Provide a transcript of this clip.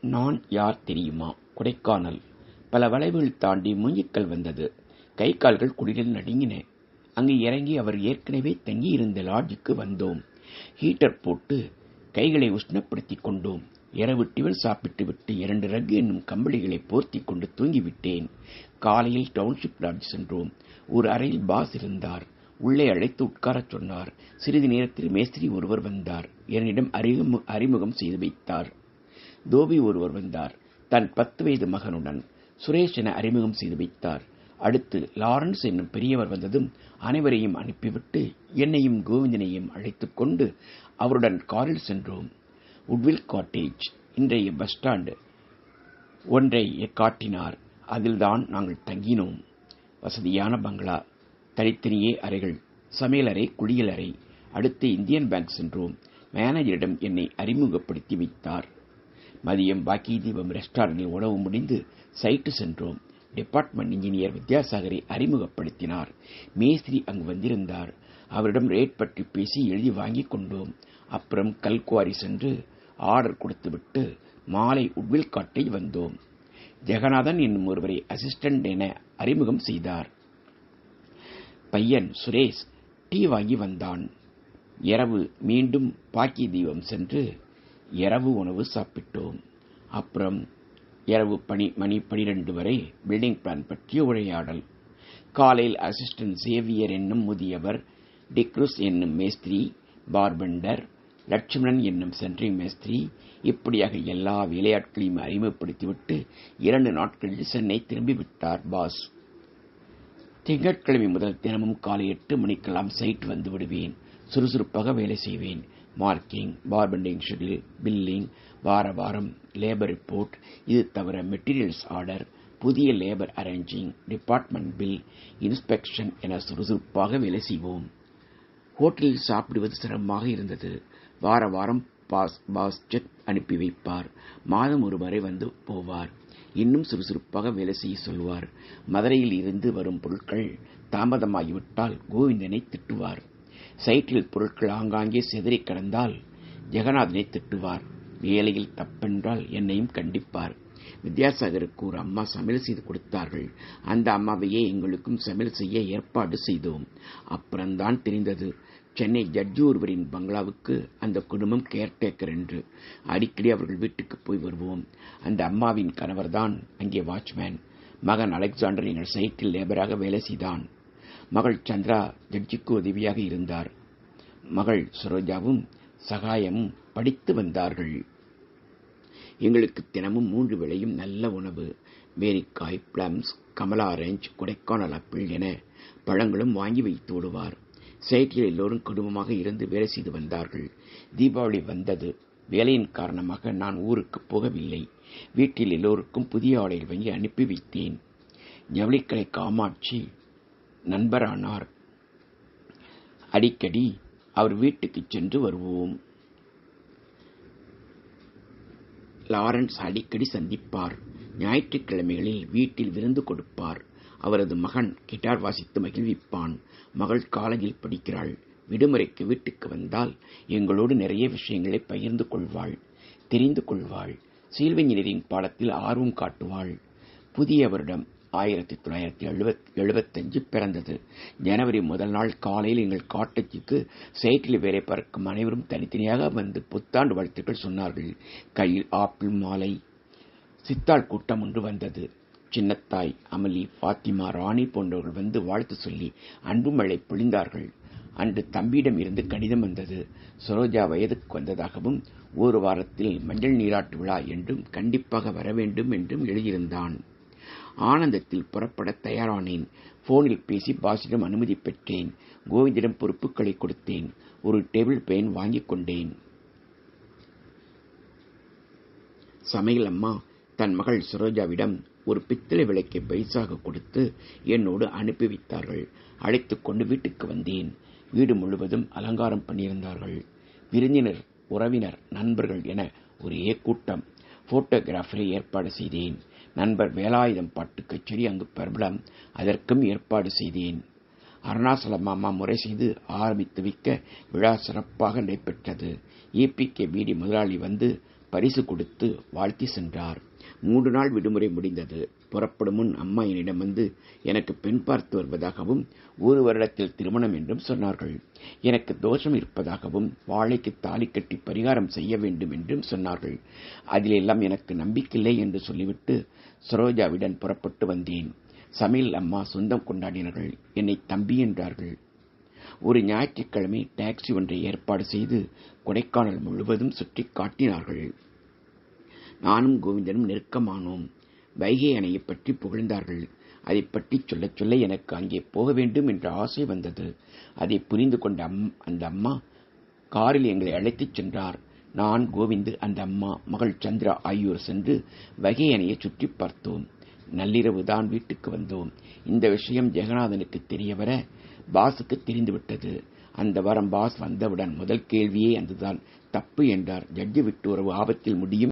நான் யார் தெரியுமா? கொடைக்கானல். பல வளைவுகள் தாண்டி மூஞ்சிக்கல் வந்தது. கை கால்கள் குளிரில் நடுங்கின. அங்கு இறங்கி அவர் ஏற்கனவே தங்கியிருந்த லாட்ஜுக்கு வந்தோம். ஹீட்டர் போட்டு கைகளை உஷ்ணப்படுத்திக் கொண்டோம். இரவு டிவல் சாப்பிட்டு விட்டு இரண்டு ரக் என்னும் கம்பளிகளை போர்த்தி கொண்டு தூங்கிவிட்டேன். காலையில் டவுன்ஷிப் லாட்ஜ் சென்றோம். ஒரு அறையில் பாஸ் இருந்தார். உள்ளே அழைத்து உட்காரச் சொன்னார். சிறிது நேரத்தில் மேஸ்திரி ஒருவர் வந்தார். என்னிடம் அறிமுகம் செய்து வைத்தார். தோபி ஒருவர் வந்தார். தன் பத்து வயது மகனுடன் சுரேஷ் என அறிமுகம் செய்து வைத்தார். அடுத்து லாரன்ஸ் என்னும் பெரியவர் வந்ததும் அனைவரையும் அனுப்பிவிட்டு என்னையும் கோவிந்தனையும் அழைத்துக் கொண்டு அவருடன் காரில் சென்றோம். உட்வில் காட்டேஜ் இன்றைய பஸ் ஸ்டாண்டு. ஒன்றை காட்டினார் அதில்தான் நாங்கள் தங்கினோம். வசதியான பங்களா. தனித்தனியே அறைகள். சமையலறை குளியலறை அடுத்து இந்தியன் பேங்க் சென்றோம். மேனேஜரிடம் என்னை அறிமுகப்படுத்தி வைத்தார். மதியம் பாக்கி தீபம் ரெஸ்டாரண்டில் உணவு முடிந்து சைட்டு சென்றோம். டிபார்ட்மெண்ட் இன்ஜினியர் வித்யாசாகரை அறிமுகப்படுத்தினார். மேஸ்திரி அங்கு வந்திருந்தார். அவரிடம் ரேட் பற்றி பேசி எழுதி வாங்கிக் கொண்டோம். அப்புறம் கல்குவாரி சென்று ஆர்டர் கொடுத்துவிட்டு மாலை உட்வில் காட்டேஜ் வந்தோம். ஜெகநாதன் என்னும் ஒருவரை அசிஸ்டன்ட் என அறிமுகம் செய்தார். பையன் சுரேஷ் டீ வாங்கி வந்தான். இரவு மீண்டும் பாக்கி தீபம் சென்று இரவு உணவு சாப்பிட்டோம். அப்புறம் இரவு பணி மணி பனிரெண்டு வரை பில்டிங் பிளான் பற்றிய உரையாடல். காலையில் அசிஸ்டன்ட் சேவியர் என்னும் முதியவர் டிக்ரூஸ் என்னும் மேஸ்திரி பார்பெண்டர் லட்சுமணன் என்னும் சென்ட்ரிங் மேஸ்திரி இப்படியாக எல்லா வேலையாட்களையும் அறிமுகப்படுத்திவிட்டு இரண்டு நாட்களில் சென்னை திரும்பிவிட்டார் பாஸ் திங்கட்கிழமை முதல் தினமும் காலை எட்டு மணிக்கெல்லாம் சைட் வந்து விடுவேன். சுறுசுறுப்பாக வேலை செய்வேன். மார்க்கிங் பார்பெண்டிங் ஷெடியூல் பில்லிங் வார வாரம் லேபர் ரிப்போர்ட் இது தவிர மெட்டீரியல்ஸ் ஆர்டர் புதிய labour arranging department bill inspection என சுறுசுறுப்பாக வேலை செய்வோம். ஹோட்டலில் சாப்பிடுவது சிரமமாக இருந்தது. வார வாரம் பாஸ் பாஸ் செக் அனுப்பி வைப்பார். மாதம் ஒரு முறை வந்து போவார். இன்னும் சுறுசுறுப்பாக வேலை செய்ய சொல்வார். மதுரையில் இருந்து வரும் பொருட்கள் தாமதமாகிவிட்டால் கோவிந்தனை திட்டுவார். சைட்டில் பொருட்கள் ஆங்காங்கே சிதறி கிடந்தால் ஜெகநாதனை திட்டுவார். வேலையில் தப்பென்றால் என்னையும் கண்டிப்பார். வித்யாசாகருக்கு ஒரு அம்மா சமையல் செய்து கொடுத்தார்கள். அந்த அம்மாவையே எங்களுக்கும் சமையல் செய்ய ஏற்பாடு செய்தோம். அப்புறம்தான் தெரிந்தது. சென்னை ஜட்ஜி ஒருவரின் பங்களாவுக்கு அந்த குடும்பம் கேர்டேக்கர் என்று. அடிக்கடி அவர்கள் வீட்டுக்கு போய் வருவோம். அந்த அம்மாவின் கணவர்தான் அங்கே வாட்ச்மேன். மகன் அலெக்சாண்டர் எங்கள் சைட்டில் லேபராக வேலை செய்தான். மகள் சந்திரா ஜட்ஜிக்கு உதவியாக இருந்தார். மகள் சரோஜாவும் சகாயமும் படித்து வந்தார்கள். எங்களுக்கு தினமும் மூன்று வேளையும் நல்ல உணவு மேரிக்காய் பிளம்ஸ் கமலா ஆரஞ்ச் கொடைக்கானல் அப்பிள் என பழங்களும் வாங்கி வைத்து விடுவார் சைட்டில் எல்லோரும் குடும்பமாக இருந்து வேலை செய்து வந்தார்கள். தீபாவளி வந்தது. வேலையின் காரணமாக நான் ஊருக்கு போகவில்லை. வீட்டில் எல்லோருக்கும் புதிய ஆடைகள் வாங்கி அனுப்பி வைத்தேன். ஜவுளிக்கலை காமாட்சி நண்பரானார். அடிக்கடி அவர் வீட்டுக்கு சென்று வருவோம். லாரன்ஸ் அடிக்கடி சந்திப்பார். ஞாயிற்றுக்கிழமைகளில் வீட்டில் விருந்து கொடுப்பார். அவரது மகன் கிட்டார் வாசித்து மகிழ்விப்பான். மகள் காலேஜில் படிக்கிறாள். விடுமுறைக்கு வீட்டுக்கு வந்தால் எங்களோடு நிறைய விஷயங்களை பகிர்ந்து கொள்வாள். தெரிந்து கொள்வாள். சிவில் இன்ஜினியரிங் பாடத்தில் ஆர்வம் காட்டுவாள். புதிய வருடம் ஆயிரத்தி தொள்ளாயிரத்தி எழுபத் எழுபத்தஞ்சு பிறந்தது. ஜனவரி முதல் நாள் காலையில் எங்கள் காட்டேஜுக்கு சைக்கிள் வேலை பார்க்கும் அனைவரும் தனித்தனியாக வந்து புத்தாண்டு வாழ்த்துக்கள் சொன்னார்கள். கையில் ஆப்பிள் மாலை. சித்தாள் கூட்டம் ஒன்று வந்தது. சின்னத்தாய் அமலி பாத்திமா ராணி போன்றவர்கள் வந்து வாழ்த்து சொல்லி அன்பு மழை பொழிந்தார்கள். அன்று தம்பியிடம் இருந்து கடிதம் வந்தது. சரோஜா வயதுக்கு வந்ததாகவும் ஒரு வாரத்தில் மஞ்சள் நீராட்டு விழா என்றும் கண்டிப்பாக வர வேண்டும் என்றும் எழுதியிருந்தான். ஆனந்தத்தில் புறப்பட தயாரானேன். போனில் பேசி பாசிடம் அனுமதி பெற்றேன். கோவிந்திடம் பொறுப்புகளை கொடுத்தேன். ஒரு டேபிள் பெயின் வாங்கிக் கொண்டேன். சமையல் அம்மா தன் மகள் சரோஜாவிடம் ஒரு பித்தளை விளக்கை பைசாக கொடுத்து என்னோடு அனுப்பி வைத்தார்கள். அழைத்துக் கொண்டு வீட்டுக்கு வந்தேன். வீடு முழுவதும் அலங்காரம் பண்ணியிருந்தார்கள். விருந்தினர் உறவினர் நண்பர்கள் என ஒரே கூட்டம். போட்டோகிராஃபரை ஏற்பாடு செய்தேன். நண்பர் வேலாயுதம் பாட்டு கச்சேரி அங்கு பிரபலம். அதற்கும் ஏற்பாடு செய்தேன். அருணாசல மாமா முறை செய்து ஆரம்பித்து வைக்க விழா சிறப்பாக நடைபெற்றது. ஏபிகே பிடி முதலாளி வந்து பரிசு கொடுத்து வாழ்த்தி சென்றார். மூன்று நாள் விடுமுறை முடிந்தது. புறப்படும் முன் அம்மா என்னிடம் வந்து எனக்கு பெண் பார்த்து வருவதாகவும் ஒரு வருடத்தில் திருமணம் என்றும் சொன்னார்கள். எனக்கு தோஷம் இருப்பதாகவும் வாழைக்கு தாலி கட்டி பரிகாரம் செய்ய வேண்டும் என்றும் சொன்னார்கள். அதிலெல்லாம் எனக்கு நம்பிக்கையில்லை என்று சொல்லிவிட்டு சரோஜாவிடன் புறப்பட்டு வந்தேன். சமையல் அம்மா சொந்தம் கொண்டாடினார்கள். என்னை தம்பி என்றார்கள். ஒரு ஞாயிற்றுக்கிழமை டாக்ஸி ஒன்றை ஏற்பாடு செய்து கொடைக்கானல் முழுவதும் சுற்றி காட்டினார்கள். நானும் கோவிந்தனும் நெருக்கமானோம். வைகை அணையை பற்றி புகழ்ந்தார்கள். அதை பற்றி சொல்லச் சொல்ல எனக்கு அங்கே போக வேண்டும் என்ற ஆசை வந்தது. அதை புரிந்து கொண்ட அம் அந்த அம்மா காரில் எங்களை அழைத்துச் சென்றார். நான் கோவிந்து அந்த அம்மா மகள் சந்திரா ஆகியோர் சென்று வைகை அணையை சுற்றி பார்த்தோம். நள்ளிரவு தான் வீட்டுக்கு வந்தோம். இந்த விஷயம் ஜெகநாதனுக்கு தெரியவர பாஸுக்கு தெரிந்துவிட்டது அந்த வாரம் பாஸ் வந்தவுடன் முதல் கேள்வியே அதுதான். தப்பு என்றார். ஜட்ஜி விட்டு உறவு ஆபத்தில் முடியும்